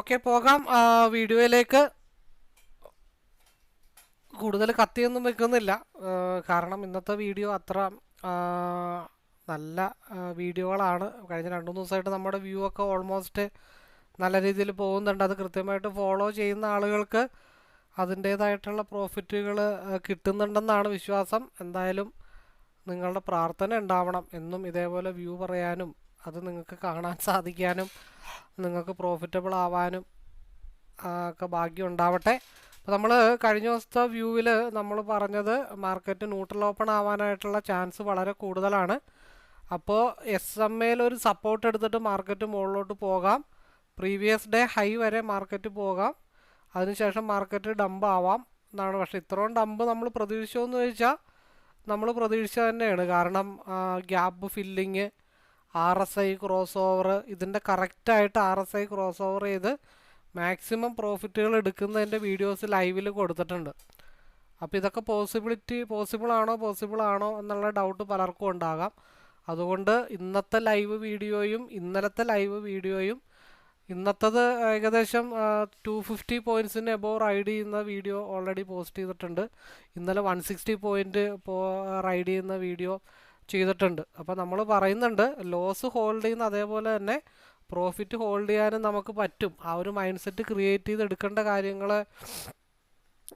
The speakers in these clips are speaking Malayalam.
ഓക്കെ പോകാം. വീഡിയോയിലേക്ക് കൂടുതൽ കത്തിയൊന്നും വെക്കുന്നില്ല. കാരണം ഇന്നത്തെ വീഡിയോ അത്ര നല്ല വീഡിയോകളാണ്. കഴിഞ്ഞ രണ്ട് ദിവസമായിട്ട് നമ്മുടെ വ്യൂ ഒക്കെ ഓൾമോസ്റ്റ് നല്ല രീതിയിൽ പോകുന്നുണ്ട്. അത് കൃത്യമായിട്ട് ഫോളോ ചെയ്യുന്ന ആളുകൾക്ക് അതിന്റേതായിട്ടുള്ള പ്രോഫിറ്റുകൾ കിട്ടുന്നുണ്ടെന്നാണ് വിശ്വാസം. എന്തായാലും നിങ്ങളുടെ പ്രാർത്ഥന ഉണ്ടാവണം. എന്നും ഇതേപോലെ വ്യൂ പറയാനും അത് നിങ്ങൾക്ക് കാണാൻ സാധിക്കാനും നിങ്ങൾക്ക് പ്രോഫിറ്റബിൾ ആവാനും ഒക്കെ ഭാഗ്യം ഉണ്ടാവട്ടെ. അപ്പോൾ നമ്മൾ കഴിഞ്ഞ ദിവസത്തെ വ്യൂവിൽ നമ്മൾ പറഞ്ഞത് മാർക്കറ്റ് ന്യൂട്രൽ ഓപ്പൺ ആവാനായിട്ടുള്ള ചാൻസ് വളരെ കൂടുതലാണ്. അപ്പോൾ എസ് എം എയിൽ ഒരു സപ്പോർട്ട് എടുത്തിട്ട് മാർക്കറ്റ് മുകളിലോട്ട് പോകാം. പ്രീവിയസ് ഡേ ഹൈ വരെ മാർക്കറ്റ് പോകാം. അതിനുശേഷം മാർക്കറ്റ് ഡംപ് ആവാം എന്നാണ്. പക്ഷേ ഇത്രയും ഡംപ് നമ്മൾ പ്രതീക്ഷിച്ചോ എന്ന് ചോദിച്ചാൽ നമ്മൾ പ്രതീക്ഷിച്ച തന്നെയാണ്. കാരണം gap filling R S I cross over ഇതിന്റെ കറക്റ്റായിട്ട് R S I cross over ചെയ്ത് മാക്സിമം പ്രോഫിറ്റുകൾ എടുക്കുന്നതിന്റെ വീഡിയോസ് ലൈവിൽ കൊടുത്തിട്ടുണ്ട്. അപ്പോൾ ഇതൊക്കെ പോസിബിലിറ്റി പോസിബിൾ ആണോ പോസിബിൾ ആണോ എന്നുള്ള ഡൗട്ട് പലർക്കും ഉണ്ടാകാം. അതുകൊണ്ട് ഇന്നത്തെ ലൈവ് വീഡിയോയും ഇന്നലത്തെ ലൈവ് വീഡിയോയും ഇന്നത്തത് ഏകദേശം ടു ഫിഫ്റ്റി പോയിന്റ്സിന് എബോവ് റൈഡ് ചെയ്യുന്ന വീഡിയോ ഓൾറെഡി പോസ്റ്റ് ചെയ്തിട്ടുണ്ട്. ഇന്നലെ വൺ സിക്സ്റ്റി പോയിന്റ് റൈഡ് ചെയ്യുന്ന വീഡിയോ ചെയ്തിട്ടുണ്ട്. അപ്പോൾ നമ്മൾ പറയുന്നുണ്ട് ലോസ് ഹോൾഡ് ചെയ്യുന്ന അതേപോലെ തന്നെ പ്രോഫിറ്റ് ഹോൾഡ് ചെയ്യാനും നമുക്ക് പറ്റും. ആ ഒരു മൈൻഡ് സെറ്റ് ക്രിയേറ്റ് ചെയ്ത് എടുക്കേണ്ട കാര്യങ്ങൾ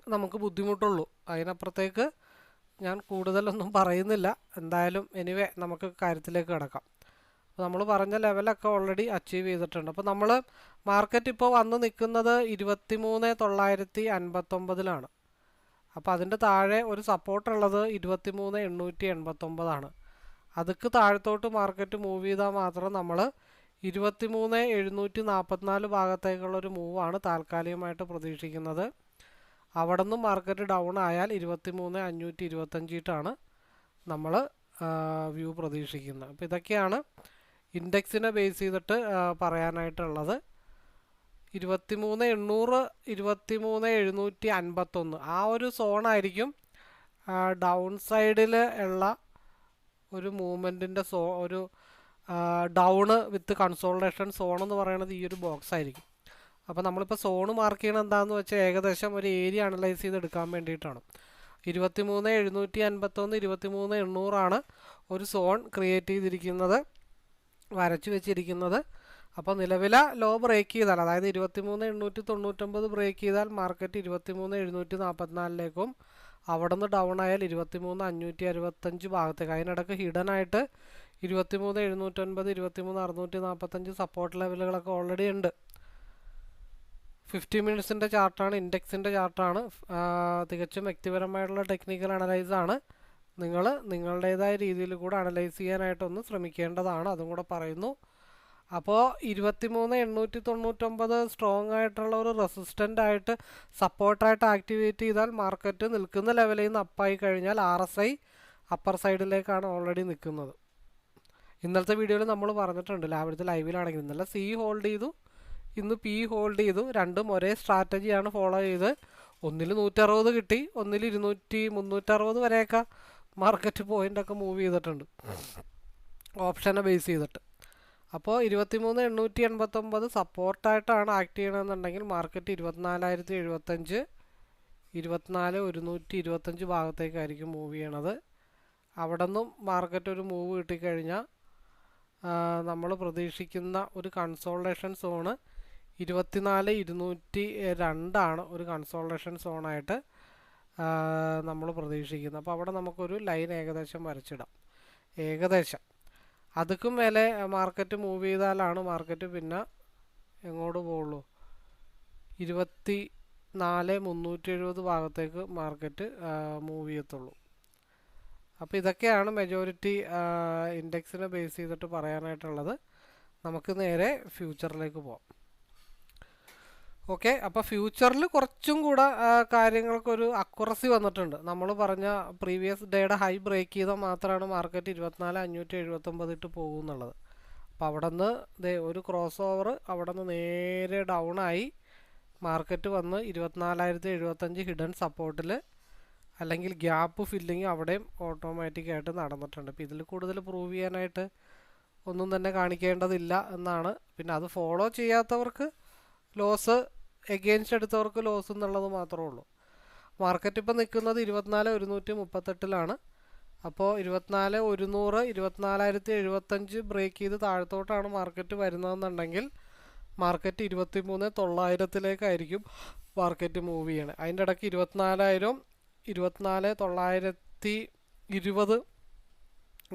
നമുക്ക് ബുദ്ധിമുട്ടുള്ളൂ. അതിനപ്പുറത്തേക്ക് ഞാൻ കൂടുതലൊന്നും പറയുന്നില്ല. എന്തായാലും എനിവേ നമുക്ക് കാര്യത്തിലേക്ക് കിടക്കാം. അപ്പോൾ നമ്മൾ പറഞ്ഞ ലെവലൊക്കെ ഓൾറെഡി അച്ചീവ് ചെയ്തിട്ടുണ്ട്. അപ്പോൾ നമ്മൾ മാർക്കറ്റ് ഇപ്പോൾ വന്ന് നിൽക്കുന്നത് ഇരുപത്തി മൂന്ന് തൊള്ളായിരത്തി അൻപത്തൊമ്പതിലാണ്. അപ്പോൾ അതിന്റെ താഴെ ഒരു സപ്പോർട്ട് ഉള്ളത് ഇരുപത്തി മൂന്ന് എണ്ണൂറ്റി എൺപത്തൊമ്പതാണ്. അതുക്ക് താഴത്തോട്ട് മാർക്കറ്റ് മൂവ് ചെയ്താൽ മാത്രം നമ്മൾ ഇരുപത്തി മൂന്ന് എഴുന്നൂറ്റി നാൽപ്പത്തിനാല് ഭാഗത്തേക്കുള്ള ഒരു മൂവാണ് താൽക്കാലികമായിട്ട് പ്രതീക്ഷിക്കുന്നത്. അവിടെ നിന്നും മാർക്കറ്റ് ഡൗൺ ആയാൽ ഇരുപത്തി മൂന്ന് അഞ്ഞൂറ്റി ഇരുപത്തഞ്ചിട്ടാണ് നമ്മൾ വ്യൂ പ്രതീക്ഷിക്കുന്നത്. അപ്പോൾ ഇതൊക്കെയാണ് ഇൻഡെക്സിനെ ബേസ് ചെയ്തിട്ട് പറയാനായിട്ടുള്ളത്. ഇരുപത്തി മൂന്ന് എണ്ണൂറ് ഇരുപത്തി മൂന്ന് എഴുന്നൂറ്റി അൻപത്തൊന്ന്. ആ ഒരു സോണായിരിക്കും ഡൗൺ സൈഡിൽ ഉള്ള ഒരു മൂവ്മെന്റിന്റെ സോ ഒരു ഡൗണ് വിത്ത് കൺസോൾട്ടേഷൻ സോൺ എന്ന് പറയുന്നത് ഈ ഒരു ബോക്സ് ആയിരിക്കും. അപ്പോൾ നമ്മളിപ്പോൾ സോണ് മാർക്ക് ചെയ്യണം എന്താണെന്ന് വെച്ചാൽ ഏകദേശം ഒരു ഏരിയ അനലൈസ് ചെയ്ത് എടുക്കാൻ വേണ്ടിയിട്ടാണ്. ഇരുപത്തി മൂന്ന് എഴുന്നൂറ്റി അൻപത്തൊന്ന് ഇരുപത്തി മൂന്ന് എണ്ണൂറാണ് ഒരു സോൺ ക്രിയേറ്റ് ചെയ്തിരിക്കുന്നത് വരച്ചു വെച്ചിരിക്കുന്നത്. അപ്പോൾ നിലവില ലോ ബ്രേക്ക് ചെയ്താൽ അതായത് ഇരുപത്തി മൂന്ന് എണ്ണൂറ്റി തൊണ്ണൂറ്റൊമ്പത് ബ്രേക്ക് ചെയ്താൽ മാർക്കറ്റ് ഇരുപത്തി മൂന്ന് എഴുന്നൂറ്റി നാൽപ്പത്തിനാലിലേക്കും അവിടെ നിന്ന് ഡൗൺ ആയാൽ ഇരുപത്തി മൂന്ന് അഞ്ഞൂറ്റി അറുപത്തഞ്ച് ഭാഗത്തേക്ക്. അതിനിടയ്ക്ക് ഹിഡൻ ആയിട്ട് ഇരുപത്തി മൂന്ന് എഴുന്നൂറ്റൊൻപത് ഇരുപത്തി മൂന്ന് അറുന്നൂറ്റി നാൽപ്പത്തഞ്ച് സപ്പോർട്ട് ലെവലുകളൊക്കെ ഓൾറെഡി ഉണ്ട്. ഫിഫ്റ്റി മിനിറ്റ്സിന്റെ ചാർട്ടാണ് ഇൻഡെക്സിന്റെ ചാർട്ടാണ് തികച്ചും വ്യക്തിപരമായിട്ടുള്ള ടെക്നിക്കൽ അനലൈസ് ആണ്. നിങ്ങൾ നിങ്ങളുടേതായ രീതിയിൽ കൂടെ അനലൈസ് ചെയ്യാനായിട്ടൊന്ന് ശ്രമിക്കേണ്ടതാണ്. അതും കൂടെ പറയുന്നു. അപ്പോൾ ഇരുപത്തിമൂന്ന് എണ്ണൂറ്റി തൊണ്ണൂറ്റൊമ്പത് സ്ട്രോങ് ആയിട്ടുള്ള ഒരു റെസിസ്റ്റന്റ് ആയിട്ട് സപ്പോർട്ടായിട്ട് ആക്ടിവേറ്റ് ചെയ്താൽ മാർക്കറ്റ് നിൽക്കുന്ന ലെവലിൽ നിന്ന് അപ്പായി കഴിഞ്ഞാൽ ആർ എസ് ഐ അപ്പർ സൈഡിലേക്കാണ് ഓൾറെഡി നിൽക്കുന്നത് ഇന്നലത്തെ വീഡിയോയിൽ നമ്മൾ പറഞ്ഞിട്ടുണ്ട് രാവിലത്തെ ലൈവിലാണെങ്കിൽ ഇന്നലെ സി ഹോൾഡ് ചെയ്തു ഇന്ന് പി ഹോൾഡ് ചെയ്തു. രണ്ടും ഒരേ സ്ട്രാറ്റജിയാണ് ഫോളോ ചെയ്ത്. ഒന്നിൽ നൂറ്ററുപത് കിട്ടി ഒന്നിൽ ഇരുന്നൂറ്റി മുന്നൂറ്ററുപത് വരെയൊക്കെ മാർക്കറ്റ് പോയിന്റൊക്കെ മൂവ് ചെയ്തിട്ടുണ്ട്. ഓപ്ഷനെ ബേസ് ചെയ്തിട്ട്. അപ്പോൾ ഇരുപത്തിമൂന്ന് എണ്ണൂറ്റി എൺപത്തൊമ്പത് സപ്പോർട്ടായിട്ടാണ് ആക്ട് ചെയ്യണമെന്നുണ്ടെങ്കിൽ മാർക്കറ്റ് ഇരുപത്തിനാലായിരത്തി എഴുപത്തഞ്ച് ഇരുപത്തിനാല് ഒരുന്നൂറ്റി ഇരുപത്തഞ്ച് ഭാഗത്തേക്കായിരിക്കും മൂവ് ചെയ്യണത്. അവിടെ നിന്നും മാർക്കറ്റ് ഒരു മൂവ് കിട്ടിക്കഴിഞ്ഞാൽ നമ്മൾ പ്രതീക്ഷിക്കുന്ന ഒരു കൺസോൾട്ടേഷൻ സോണ് ഇരുപത്തിനാല് ഇരുന്നൂറ്റി രണ്ടാണ് ഒരു കൺസോൾട്ടേഷൻ സോണായിട്ട് നമ്മൾ പ്രതീക്ഷിക്കുന്നത്. അപ്പോൾ അവിടെ നമുക്കൊരു ലൈൻ ഏകദേശം വരച്ചിടാം. ഏകദേശം. അതുക്കും മേലെ മാർക്കറ്റ് മൂവ് ചെയ്താലാണ് മാർക്കറ്റ് പിന്നെ എങ്ങോട്ട് പോവുള്ളൂ. ഇരുപത്തി നാല് മുന്നൂറ്റി എഴുപത് ഭാഗത്തേക്ക് മാർക്കറ്റ് മൂവ് ചെയ്യത്തുള്ളൂ. അപ്പോൾ ഇതൊക്കെയാണ് മെജോറിറ്റി ഇൻഡെക്സിനെ ബേസ് ചെയ്തിട്ട് പറയാനായിട്ടുള്ളത്. നമുക്ക് നേരെ ഫ്യൂച്ചറിലേക്ക് പോവാം. ഓക്കെ അപ്പോൾ ഫ്യൂച്ചറിൽ കുറച്ചും കൂടെ കാര്യങ്ങൾക്കൊരു അക്യുറസി വന്നിട്ടുണ്ട്. നമ്മൾ പറഞ്ഞ പ്രീവിയസ് ഡേയുടെ ഹൈ ബ്രേക്ക് ചെയ്താൽ മാത്രമാണ് മാർക്കറ്റ് ഇരുപത്തിനാല് അഞ്ഞൂറ്റി എഴുപത്തൊമ്പത് ഇട്ട് പോകുന്നുള്ളത് അപ്പോൾ അവിടെ നിന്ന് ഒരു ക്രോസ് ഓവർ അവിടെ നിന്ന് നേരെ ഡൗൺ ആയി മാർക്കറ്റ് വന്ന് ഇരുപത്തിനാലായിരത്തി എഴുപത്തഞ്ച് ഹിഡൻ സപ്പോർട്ടിൽ അല്ലെങ്കിൽ ഗ്യാപ്പ് ഫില്ലിങ് അവിടെയും ഓട്ടോമാറ്റിക്കായിട്ട് നടന്നിട്ടുണ്ട്. അപ്പോൾ ഇതിൽ കൂടുതൽ പ്രൂവ് ചെയ്യാനായിട്ട് ഒന്നും തന്നെ കാണിക്കേണ്ടതില്ല എന്നാണ്. പിന്നെ അത് ഫോളോ ചെയ്യാത്തവർക്ക് ലോസ് എഗെയിൻസ്റ്റ് എടുത്തവർക്ക് ലോസ് എന്നുള്ളത് മാത്രമേ ഉള്ളൂ. മാർക്കറ്റ് ഇപ്പോൾ നിൽക്കുന്നത് ഇരുപത്തിനാല് ഒരുന്നൂറ്റി മുപ്പത്തെട്ടിലാണ് അപ്പോൾ ഇരുപത്തിനാല് ഒരുന്നൂറ് ഇരുപത്തിനാലായിരത്തി എഴുപത്തഞ്ച് ബ്രേക്ക് ചെയ്ത് താഴത്തോട്ടാണ് മാർക്കറ്റ് വരുന്നതെന്നുണ്ടെങ്കിൽ മാർക്കറ്റ് ഇരുപത്തി മൂന്ന് തൊള്ളായിരത്തിലേക്കായിരിക്കും മാർക്കറ്റ് മൂവ് ചെയ്യണത് അതിന്റെ ഇടയ്ക്ക് ഇരുപത്തിനാലായിരം ഇരുപത്തിനാല് തൊള്ളായിരത്തി ഇരുപത്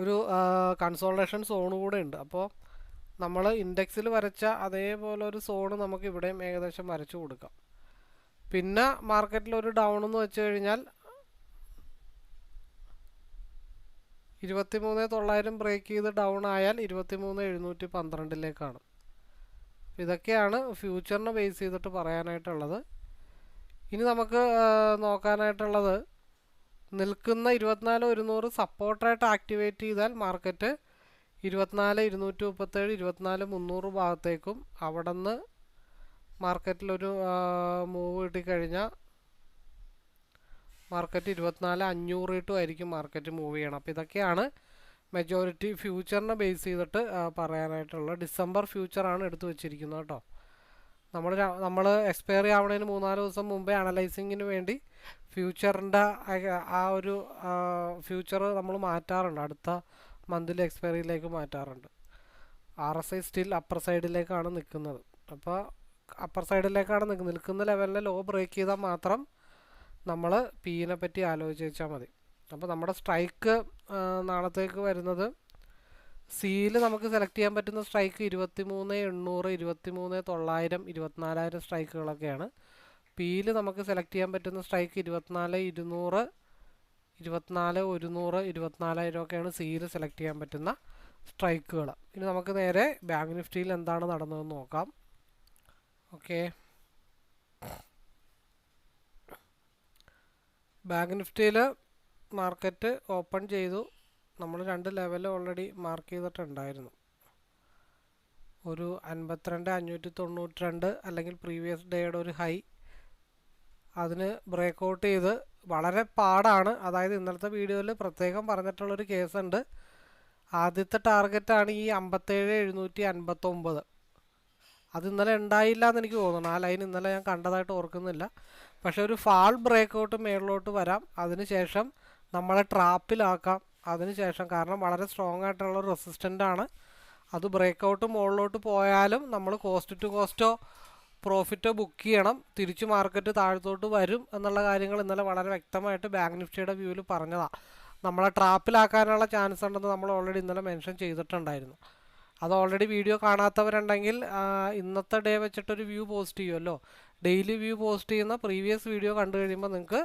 ഒരു കൺസോൾട്ടേഷൻ സോണ് കൂടെ ഉണ്ട്. അപ്പോൾ നമ്മൾ ഇൻഡെക്സിൽ വരച്ച അതേപോലെ ഒരു സോണ് നമുക്ക് ഇവിടെയും ഏകദേശം വരച്ചു കൊടുക്കാം. പിന്നെ മാർക്കറ്റിൽ ഒരു ഡൗൺ എന്ന് വെച്ച് കഴിഞ്ഞാൽ ഇരുപത്തി മൂന്ന് തൊള്ളായിരം ബ്രേക്ക് ചെയ്ത് ഡൗൺ ആയാൽ ഇരുപത്തി മൂന്ന് എഴുന്നൂറ്റി പന്ത്രണ്ടിലേക്കാണ്. ഇതൊക്കെയാണ് ഫ്യൂച്ചറിനെ ബേസ് ചെയ്തിട്ട് പറയാനായിട്ടുള്ളത്. ഇനി നമുക്ക് നോക്കാനായിട്ടുള്ളത് നിൽക്കുന്ന ഇരുപത്തിനാല് ഒരുന്നൂറ് സപ്പോർട്ടായിട്ട് ആക്ടിവേറ്റ് ചെയ്താൽ മാർക്കറ്റ് ഇരുപത്തിനാല് ഇരുന്നൂറ്റി മുപ്പത്തേഴ് ഇരുപത്തിനാല് മുന്നൂറ് ഭാഗത്തേക്കും അവിടെ നിന്ന് മാർക്കറ്റിലൊരു മൂവ് കിട്ടിക്കഴിഞ്ഞാൽ മാർക്കറ്റ് ഇരുപത്തിനാല് അഞ്ഞൂറ് ഇട്ടും ആയിരിക്കും മാർക്കറ്റ് മൂവ് ചെയ്യണം. അപ്പോൾ ഇതൊക്കെയാണ് മെജോറിറ്റി ഫ്യൂച്ചറിനെ ബേസ് ചെയ്തിട്ട് പറയാനായിട്ടുള്ള ഡിസംബർ ഫ്യൂച്ചറാണ് എടുത്തു വെച്ചിരിക്കുന്നത് കേട്ടോ. നമ്മൾ നമ്മൾ എക്സ്പയറി ആവണതിന് മൂന്നാൽ ദിവസം മുമ്പേ അനലൈസിങ്ങിന് വേണ്ടി ഫ്യൂച്ചറിന്റെ ആ ഒരു ഫ്യൂച്ചർ നമ്മൾ മാറ്റാറുണ്ട്. അടുത്ത മന്ത്ലി എക്സ്പയറിയിലേക്ക് മാറ്റാറുണ്ട്. R S I still upper സൈഡിലേക്കാണ് നിൽക്കുന്നത് അപ്പോൾ അപ്പർ സൈഡിലേക്കാണ് നിൽക്കുന്നത് നിൽക്കുന്ന ലെവലിൽ ലോ ബ്രേക്ക് ചെയ്താൽ മാത്രം നമ്മൾ പീനെ പറ്റി ആലോചിച്ച് വെച്ചാൽ മതി. അപ്പോൾ നമ്മുടെ സ്ട്രൈക്ക് നാളത്തേക്ക് വരുന്നത് സിയിൽ നമുക്ക് സെലക്ട് ചെയ്യാൻ പറ്റുന്ന സ്ട്രൈക്ക് ഇരുപത്തി മൂന്ന് എണ്ണൂറ് ഇരുപത്തി മൂന്ന് തൊള്ളായിരം ഇരുപത്തിനാലായിരം സ്ട്രൈക്കുകളൊക്കെയാണ് പിയിൽ നമുക്ക് സെലക്ട് ചെയ്യാൻ പറ്റുന്ന സ്ട്രൈക്ക് ഇരുപത്തിനാല് ഇരുന്നൂറ് ഇരുപത്തിനാല് ഒരുന്നൂറ് ഇരുപത്തിനാലായിരം ഒക്കെയാണ് സിയിൽ സെലക്ട് ചെയ്യാൻ പറ്റുന്ന സ്ട്രൈക്കുകൾ ഇനി നമുക്ക് നേരെ ബാങ്ക് നിഫ്റ്റിയിൽ എന്താണ് നടന്നതെന്ന് നോക്കാം. ഓക്കെ ബാങ്ക് നിഫ്റ്റിയിൽ മാർക്കറ്റ് ഓപ്പൺ ചെയ്തു. നമ്മൾ രണ്ട് ലെവൽ ഓൾറെഡി മാർക്ക് ചെയ്തിട്ടുണ്ടായിരുന്നു. ഒരു അൻപത്തിരണ്ട് അഞ്ഞൂറ്റി തൊണ്ണൂറ്റി രണ്ട് അല്ലെങ്കിൽ പ്രീവിയസ് ഡേയുടെ ഒരു ഹൈ അതിന് ബ്രേക്ക് ഔട്ട് ചെയ്ത് വളരെ പാടാണ്. അതായത് ഇന്നലത്തെ വീഡിയോയിൽ പ്രത്യേകം പറഞ്ഞിട്ടുള്ളൊരു കേസുണ്ട്. ആദ്യത്തെ ടാർഗറ്റാണ് ഈ അമ്പത്തേഴ് എഴുന്നൂറ്റി അൻപത്തൊമ്പത്. അത് ഇന്നലെ ഉണ്ടായില്ല എന്ന് എനിക്ക് തോന്നുന്നു. ആ ലൈൻ ഇന്നലെ ഞാൻ കണ്ടതായിട്ട് ഓർക്കുന്നില്ല. പക്ഷെ ഒരു ഫാൾ ബ്രേക്കൗട്ട് മേളിലോട്ട് വരാം. അതിനുശേഷം നമ്മളെ ട്രാപ്പിലാക്കാം. അതിനുശേഷം കാരണം വളരെ സ്ട്രോങ് ആയിട്ടുള്ള റെസിസ്റ്റന്റ് ആണ്. അത് ബ്രേക്കൗട്ട് മുകളിലോട്ട് പോയാലും നമ്മൾ കോസ്റ്റ് ടു കോസ്റ്റോ പ്രോഫിറ്റോ ബുക്ക് ചെയ്യണം. തിരിച്ച് മാർക്കറ്റ് താഴത്തോട്ട് വരും എന്നുള്ള കാര്യങ്ങൾ ഇന്നലെ വളരെ വ്യക്തമായിട്ട് ബാങ്ക് നിഫ്റ്റിയുടെ വ്യൂവിൽ പറഞ്ഞതാണ് നമ്മളെ ട്രാപ്പിലാക്കാനുള്ള ചാൻസ് ഉണ്ടെന്ന് നമ്മൾ ഓൾറെഡി ഇന്നലെ മെൻഷൻ ചെയ്തിട്ടുണ്ടായിരുന്നു. അത് ഓൾറെഡി വീഡിയോ കാണാത്തവരുണ്ടെങ്കിൽ ഇന്നത്തെ ഡേ വെച്ചിട്ടൊരു വ്യൂ പോസ്റ്റ് ചെയ്യുമല്ലോ ഡെയിലി വ്യൂ പോസ്റ്റ് ചെയ്യുന്ന പ്രീവിയസ് വീഡിയോ കണ്ടു കഴിയുമ്പോൾ നിങ്ങൾക്ക്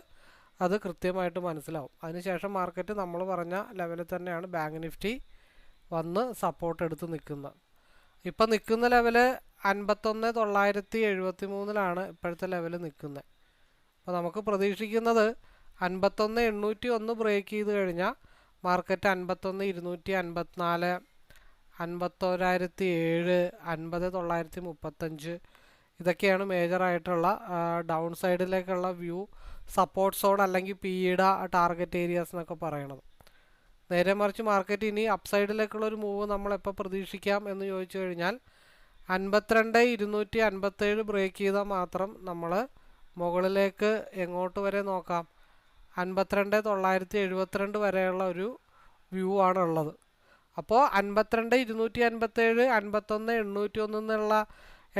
അത് കൃത്യമായിട്ട് മനസ്സിലാവും. അതിനുശേഷം മാർക്കറ്റ് നമ്മൾ പറഞ്ഞ ലെവലിൽ തന്നെയാണ് ബാങ്ക് നിഫ്റ്റി വന്ന് സപ്പോർട്ട് എടുത്ത് നിൽക്കുന്നത്. ഇപ്പം നിൽക്കുന്ന ലെവൽ അൻപത്തൊന്ന് തൊള്ളായിരത്തി എഴുപത്തി മൂന്നിലാണ് ഇപ്പോഴത്തെ ലെവൽ നിൽക്കുന്നത്. അപ്പോൾ നമുക്ക് പ്രതീക്ഷിക്കുന്നത് അൻപത്തൊന്ന് എണ്ണൂറ്റി ഒന്ന് ബ്രേക്ക് ചെയ്ത് കഴിഞ്ഞാൽ മാർക്കറ്റ് അൻപത്തൊന്ന് ഇരുന്നൂറ്റി അൻപത്തിനാല് അൻപത്തൊരായിരത്തി ഏഴ് അൻപത് തൊള്ളായിരത്തി മുപ്പത്തഞ്ച് ഇതൊക്കെയാണ് മേജറായിട്ടുള്ള ഡൗൺ സൈഡിലേക്കുള്ള വ്യൂ സപ്പോർട്ട് സോൺ അല്ലെങ്കിൽ പിയുടെ ടാർഗറ്റ് ഏരിയാസ് എന്നൊക്കെ പറയണത്. നേരെ മറിച്ച് മാർക്കറ്റ് ഇനി അപ്സൈഡിലേക്കുള്ള ഒരു മൂവ് നമ്മളെപ്പോൾ പ്രതീക്ഷിക്കാം എന്ന് ചോദിച്ചു കഴിഞ്ഞാൽ അൻപത്തിരണ്ട് ഇരുന്നൂറ്റി അൻപത്തേഴ് ബ്രേക്ക് ചെയ്താൽ മാത്രം നമ്മൾ മുകളിലേക്ക് എങ്ങോട്ട് വരെ നോക്കാം. അൻപത്തിരണ്ട് തൊള്ളായിരത്തി എഴുപത്തിരണ്ട് വരെയുള്ള ഒരു വ്യൂ ആണുള്ളത് അപ്പോൾ അൻപത്തിരണ്ട് ഇരുന്നൂറ്റി അൻപത്തേഴ് അൻപത്തൊന്ന് എണ്ണൂറ്റി ഒന്ന് എന്നുള്ള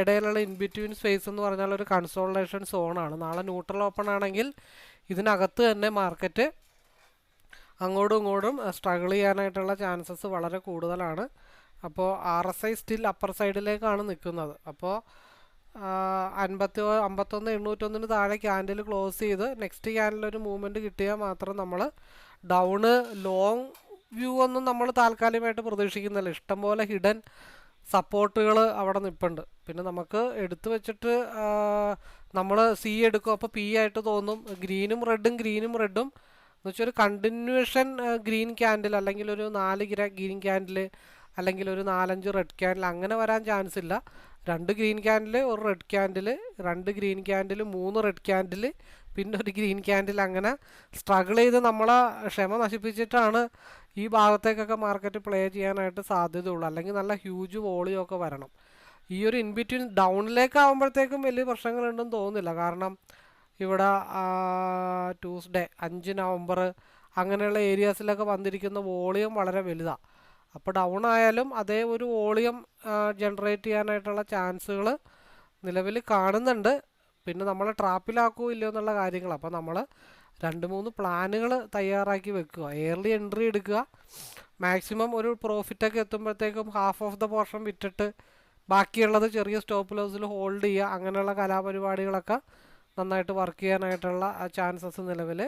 ഇടയിലുള്ള ഇൻബിറ്റ്വീൻ സ്പേസ് എന്ന് പറഞ്ഞാൽ ഒരു കൺസോൾട്ടേഷൻ സോണാണ് നാളെ ന്യൂട്രൽ ഓപ്പൺ ആണെങ്കിൽ ഇതിനകത്ത് തന്നെ മാർക്കറ്റ് അങ്ങോട്ടും ഇങ്ങോട്ടും സ്ട്രഗിൾ ചെയ്യാനായിട്ടുള്ള ചാൻസസ് വളരെ കൂടുതലാണ്. അപ്പോൾ R S I still upper സൈഡിലേക്കാണ് നിൽക്കുന്നത് അപ്പോൾ അൻപത്തി അമ്പത്തൊന്ന് എണ്ണൂറ്റൊന്നിന് താഴെ ക്യാൻഡിൽ ക്ലോസ് ചെയ്ത് നെക്സ്റ്റ് ക്യാൻഡിൽ ഒരു മൂവ്മെന്റ് കിട്ടിയാൽ മാത്രം നമ്മൾ ഡൗണ് ലോങ് വ്യൂ ഒന്നും നമ്മൾ താൽക്കാലികമായിട്ട് പ്രതീക്ഷിക്കുന്നില്ല. ഇഷ്ടംപോലെ ഹിഡൻ സപ്പോർട്ടുകൾ അവിടെ നിൽപ്പുണ്ട് പിന്നെ നമുക്ക് എടുത്തു വെച്ചിട്ട് നമ്മൾ സി എടുക്കും. അപ്പോൾ പി ആയിട്ട് തോന്നും. ഗ്രീനും റെഡും ഗ്രീനും റെഡും. എന്ന് വെച്ചാൽ ഒരു കണ്ടിന്യൂഷൻ ഗ്രീൻ ക്യാൻഡിൽ അല്ലെങ്കിൽ ഒരു നാല് ഗ്രാ ഗ്രീൻ ക്യാൻഡിൽ അല്ലെങ്കിൽ ഒരു നാലഞ്ച് റെഡ് ക്യാൻഡിൽ അങ്ങനെ വരാൻ ചാൻസ് ഇല്ല. രണ്ട് ഗ്രീൻ ക്യാൻഡിൽ ഒരു റെഡ് ക്യാൻഡിൽ രണ്ട് ഗ്രീൻ ക്യാൻഡിൽ മൂന്ന് റെഡ് ക്യാൻഡിൽ പിന്നെ ഒരു ഗ്രീൻ ക്യാൻഡിൽ അങ്ങനെ സ്ട്രഗിൾ ചെയ്ത് നമ്മളെ ക്ഷമ നശിപ്പിച്ചിട്ടാണ് ഈ ഭാഗത്തേക്കൊക്കെ മാർക്കറ്റ് പ്ലേ ചെയ്യാനായിട്ട് സാധ്യതയുള്ളൂ. അല്ലെങ്കിൽ നല്ല ഹ്യൂജ് വോളിയം ഒക്കെ വരണം. ഈ ഒരു ഇൻബിറ്റ്വീൻ ഡൗണിലേക്ക് ആകുമ്പോഴത്തേക്കും വലിയ പ്രശ്നങ്ങളുണ്ടെന്ന് തോന്നുന്നില്ല. കാരണം ഇവിടെ ട്യൂസ്ഡേ അഞ്ച് നവംബർ അങ്ങനെയുള്ള ഏരിയാസിലൊക്കെ വന്നിരിക്കുന്ന വോളിയം വളരെ വലുതാണ് അപ്പോൾ ഡൗൺ ആയാലും അതേ ഒരു വോളിയം ജനറേറ്റ് ചെയ്യാനായിട്ടുള്ള ചാൻസുകൾ നിലവിൽ കാണുന്നുണ്ട്. പിന്നെ നമ്മൾ ട്രാപ്പിലാക്കുമോ ഇല്ലയോ എന്നുള്ള കാര്യങ്ങൾ. അപ്പോൾ നമ്മൾ രണ്ട് മൂന്ന് പ്ലാനുകൾ തയ്യാറാക്കി വെക്കുക. എയർലി എൻട്രി എടുക്കുക. മാക്സിമം ഒരു പ്രോഫിറ്റൊക്കെ എത്തുമ്പോഴത്തേക്കും ഹാഫ് ഓഫ് ദ പോർഷൻ വിറ്റിട്ട് ബാക്കിയുള്ളത് ചെറിയ സ്റ്റോപ്പ് ലോസിൽ ഹോൾഡ് ചെയ്യുക. അങ്ങനെയുള്ള കലാപരിപാടികളൊക്കെ നന്നായിട്ട് വർക്ക് ചെയ്യാനായിട്ടുള്ള ചാൻസസ് നിലവിൽ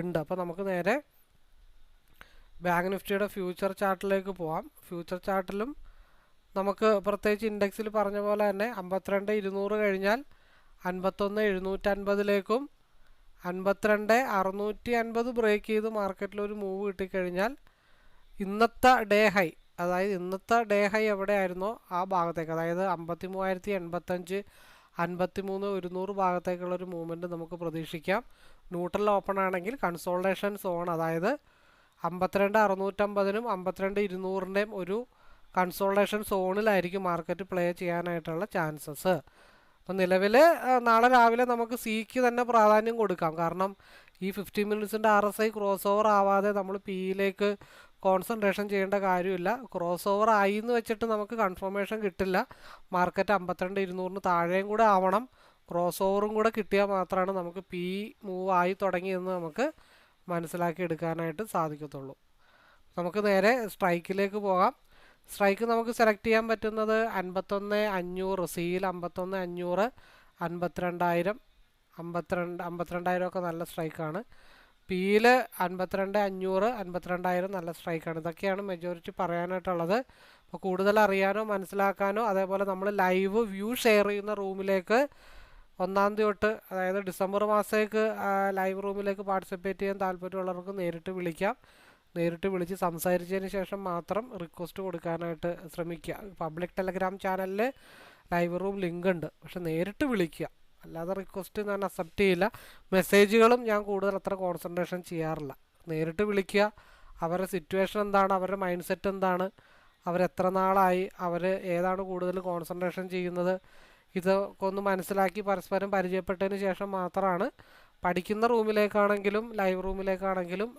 ഉണ്ട്. അപ്പോൾ നമുക്ക് നേരെ ബാങ്ക് നിഫ്റ്റിയുടെ ഫ്യൂച്ചർ ചാർട്ടിലേക്ക് പോവാം. ഫ്യൂച്ചർ ചാർട്ടിലും നമുക്ക് പ്രത്യേകിച്ച് ഇൻഡെക്സിൽ പറഞ്ഞ പോലെ തന്നെ അമ്പത്തിരണ്ട് ഇരുന്നൂറ് കഴിഞ്ഞാൽ അൻപത്തൊന്ന് എഴുന്നൂറ്റൻപതിലേക്കും അൻപത്തിരണ്ട് അറുന്നൂറ്റി അൻപത് ബ്രേക്ക് ചെയ്ത് മാർക്കറ്റിൽ ഒരു മൂവ് കിട്ടിക്കഴിഞ്ഞാൽ ഇന്നത്തെ ഡേ ഹൈ അതായത് ഇന്നത്തെ ഡേ ഹൈ എവിടെയായിരുന്നോ ആ ഭാഗത്തേക്ക് അതായത് അമ്പത്തി മൂവായിരത്തി എൺപത്തഞ്ച് അൻപത്തി മൂന്ന് ഒരുന്നൂറ് ഭാഗത്തേക്കുള്ളൊരു മൂവ്മെന്റ് നമുക്ക് പ്രതീക്ഷിക്കാം. ന്യൂട്രൽ ഓപ്പൺ ആണെങ്കിൽ കൺസോൾട്ടേഷൻ സോൺ അതായത് അമ്പത്തിരണ്ട് അറുന്നൂറ്റമ്പതിനും അമ്പത്തിരണ്ട് ഇരുന്നൂറിന്റെയും ഒരു കൺസോൾട്ടേഷൻ സോണിലായിരിക്കും മാർക്കറ്റ് പ്ലേ ചെയ്യാനായിട്ടുള്ള ചാൻസസ് അപ്പം നിലവിൽ നാളെ രാവിലെ നമുക്ക് സിക്ക് തന്നെ പ്രാധാന്യം കൊടുക്കാം. കാരണം ഈ fifty മിനിറ്റ്സിന്റെ R S I cross over ആവാതെ നമ്മൾ പിയിലേക്ക് കോൺസെൻട്രേഷൻ ചെയ്യേണ്ട കാര്യമില്ല. ക്രോസ് ഓവർ ആയി എന്ന് വെച്ചിട്ട് നമുക്ക് കൺഫർമേഷൻ കിട്ടില്ല. മാർക്കറ്റ് അമ്പത്തിരണ്ട് ഇരുന്നൂറിന് താഴെയും കൂടെ ആവണം. ക്രോസ് ഓവറും കൂടെ കിട്ടിയാൽ മാത്രമാണ് നമുക്ക് പി മൂവ് ആയി തുടങ്ങിയെന്ന് നമുക്ക് മനസ്സിലാക്കി എടുക്കാനായിട്ട് സാധിക്കത്തുള്ളൂ. നമുക്ക് നേരെ സ്ട്രൈക്കിലേക്ക് പോകാം. സ്ട്രൈക്ക് നമുക്ക് സെലക്ട് ചെയ്യാൻ പറ്റുന്നത് അൻപത്തൊന്ന് അഞ്ഞൂറ് സിയിൽ അമ്പത്തൊന്ന് അഞ്ഞൂറ് അൻപത്തിരണ്ടായിരം അമ്പത്തിരണ്ട് അമ്പത്തിരണ്ടായിരം ഒക്കെ നല്ല സ്ട്രൈക്കാണ്. പിയിൽ അൻപത്തിരണ്ട് അഞ്ഞൂറ് അൻപത്തിരണ്ടായിരം നല്ല സ്ട്രൈക്കാണ്. ഇതൊക്കെയാണ് മെജോറിറ്റി പറയാനായിട്ടുള്ളത്. അപ്പോൾ കൂടുതൽ അറിയാനോ മനസ്സിലാക്കാനോ അതേപോലെ നമ്മൾ ലൈവ് വ്യൂ ഷെയർ ചെയ്യുന്ന റൂമിലേക്ക് ഒന്നാം തീയതി തൊട്ട് അതായത് ഡിസംബർ മാസത്തേക്ക് ലൈവ് റൂമിലേക്ക് പാർട്ടിസിപ്പേറ്റ് ചെയ്യാൻ താല്പര്യമുള്ളവർക്ക് നേരിട്ട് വിളിക്കാം. നേരിട്ട് വിളിച്ച് സംസാരിച്ചതിന് ശേഷം മാത്രം റിക്വസ്റ്റ് കൊടുക്കാനായിട്ട് ശ്രമിക്കുക. പബ്ലിക് ടെലഗ്രാം ചാനലിൽ ലൈവ് റൂം ലിങ്ക് ഉണ്ട് പക്ഷെ നേരിട്ട് വിളിക്കുക. അല്ലാതെ റിക്വസ്റ്റ് ഞാൻ അക്സെപ്റ്റ് ചെയ്യില്ല. മെസ്സേജുകളും ഞാൻ കൂടുതൽ അത്ര കോൺസെൻട്രേഷൻ ചെയ്യാറില്ല. നേരിട്ട് വിളിക്കുക. അവരുടെ സിറ്റുവേഷൻ എന്താണ്? അവരുടെ മൈൻഡ് സെറ്റ് എന്താണ്? അവരെത്ര നാളായി? അവർ ഏതാണ് കൂടുതൽ കോൺസെൻട്രേഷൻ ചെയ്യുന്നത്? ഇതൊക്കെ ഒന്ന് മനസ്സിലാക്കി പരസ്പരം പരിചയപ്പെട്ടതിന് ശേഷം മാത്രമാണ് പഠിക്കുന്ന റൂമിലേക്കാണെങ്കിലും ലൈവ് റൂമിലേക്കാണെങ്കിലും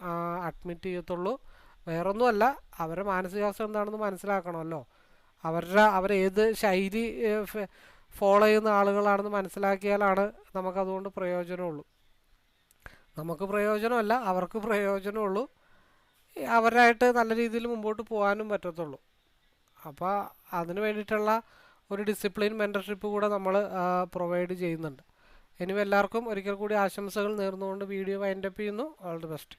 അഡ്മിറ്റ് ചെയ്യത്തുള്ളൂ. വേറൊന്നുമല്ല അവരുടെ മാനസികാവസ്ഥ എന്താണെന്ന് മനസ്സിലാക്കണമല്ലോ. അവരുടെ അവരേത് ശൈലി ഫോളോ ചെയ്യുന്ന ആളുകളാണെന്ന് മനസ്സിലാക്കിയാലാണ് നമുക്കതുകൊണ്ട് പ്രയോജനമുള്ളൂ. നമുക്ക് പ്രയോജനമല്ല അവർക്ക് പ്രയോജനമുള്ളൂ. അവരായിട്ട് നല്ല രീതിയിൽ മുമ്പോട്ട് പോകാനും പറ്റത്തുള്ളൂ. അപ്പോൾ അതിന് വേണ്ടിയിട്ടുള്ള ഒരു ഡിസിപ്ലിൻ മെന്റർഷിപ്പ് കൂടെ നമ്മൾ പ്രൊവൈഡ് ചെയ്യുന്നുണ്ട്. ഇനി എല്ലാവർക്കും ഒരിക്കൽ കൂടി ആശംസകൾ നേർന്നുകൊണ്ട് വീഡിയോ വൈൻഡപ്പ് ചെയ്യുന്നു. All the best